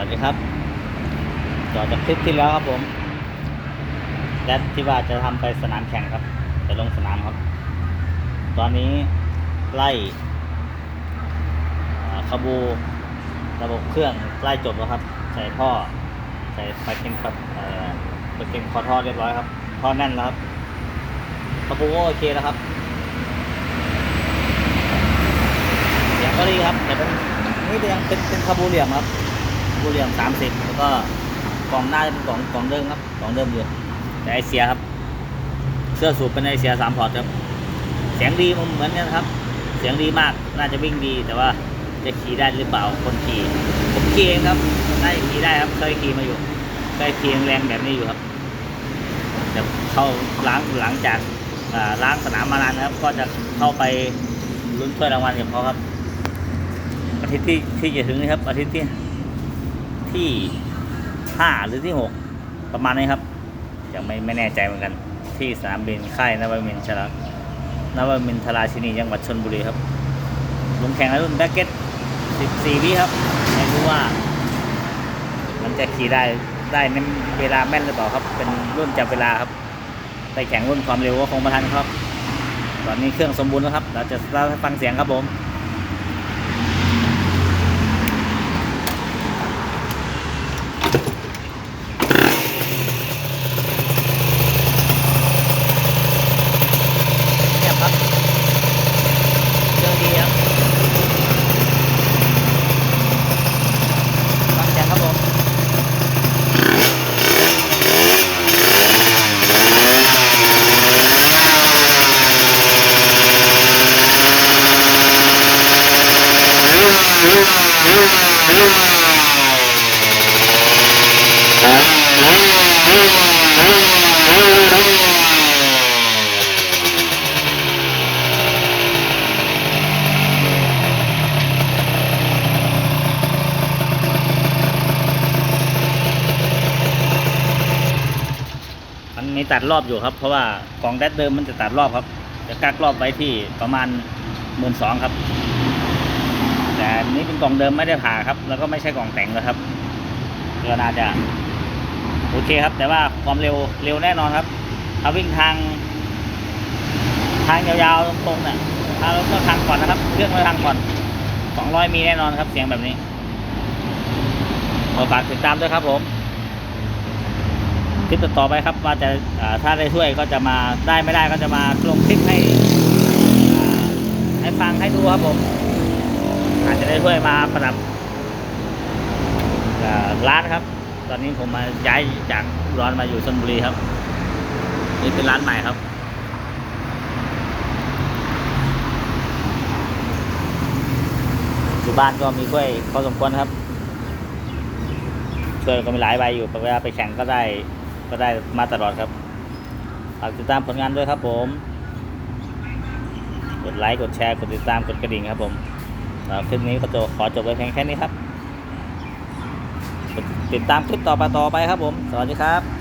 วัสดีครับ ต่อจากคลิปที่แล้วครับผมแดดที่ว่าจะทำไปสนามแข่งครับจะลงสนามครับ ตอนนี้ไล่ขบูระบบเครื่องไล่จบแล้วครับ ใส่ท่อ ใส่ไฟเก่งครับเอ่อไฟเก่งคอท่อเรียบร้อยครับ ท่อแน่นแล้วครับขบูก็โอเคแล้วครับเสียงก็ดีครับแต่เป็นนี่ยังเป็นเป็นขบูเหลี่ยมครับ บูเหลี่ยมสามสิบแล้วก็กล่องหน้าจะเป็นกล่องกล่องเดิมครับกล่องเดิมอยู่แต่ไอเสียครับ เสื้อสูบเป็นไอเสียสามพอร์ตครับเสียงดีมันเหมือนกันครับ เสียงดีมากน่าจะวิ่งดีแต่ว่าจะขี่ได้หรือเปล่าคนขี่ผมขี่เองครับน่าจะขี่ได้ครับเคยขี่มาอยู่เคยขี่แรงแบบนี้อยู่ครับแต่เข้าล้างหลังจากอาล้างสนามมานานครับ ก็จะเข้าไปลุ้นถ้วยรางวัลกับเขาครับอาทิตย์ที่ที่จะถึงนี้ครับอาทิตย์ที่ ที่ห้าหรือที่หกประมาณนี้ครับยังไม่ไม่แน่ใจเหมือนกัน ที่สนามบินค่ายนวมินทรนวมินทราชินีจังหวัดชนบุรีครับลงแข่งในรุ่นแบ็กเก็ต14 วิครับไม่รู้ว่า มันจะขี่ได้ได้ในเวลาแม่นหรือเปล่าครับ เป็นรุ่นจับเวลาครับไปแข่งรุ่นความเร็วก็คงมาทันครับ ตอนนี้เครื่องสมบูรณ์แล้วครับ เราจะเราฟังเสียงครับผม เงียบครับเรื่องดีครับฟังเสียงครับผม มันมีตัดรอบอยู่ครับ เพราะว่ากล่องแดดเดิมมันจะตัดรอบครับ จะกักรอบไว้ที่ประมาณหมื่นสองครับ แต่นนี้เป็นกล่องเดิมไม่ได้ผ่าครับ แล้วก็ไม่ใช่กล่องแต่งแล้วครับก็น่าจะ โอเคครับ แต่ว่าความเร็วเร็วแน่นอนครับถ้าวิ่งทางทางยาวๆตรงๆเนี่ยถ้าราก็ทางก่อนนะครับ เครื่องเราทางก่อน 200 มีแน่นอนครับ เสียงแบบนี้ขอฝากติดตามด้วยครับผมคลิปต่อไปครับว่าจะาถ้าได้ช่วยก็จะมาได้ไม่ได้ก็จะมาลงคลิปให้ให้ฟังให้ดูครับผม อาจจะได้ช่วยมาประดับร้านครับ ตอนนี้ผมมาย้ายจากร้อนมาอยู่ชลบุรีครับ นี่เป็นร้านใหม่ครับ อยู่บ้านก็มีกล้วยพอสมควรครับช่วยก็มีหลายใบอยู่เวลาไปแข่งก็ได้ก็ได้มาตลอดครับฝากติดตามผลงานด้วยครับผม กดไลค์ กดแชร์ กดติดตาม กดกระดิ่งครับผมคลิปนี้ก็จะขอจบไว้เพียงแค่นี้ครับ ติดตามคลิปต่อไปต่อไปครับผม สวัสดีครับ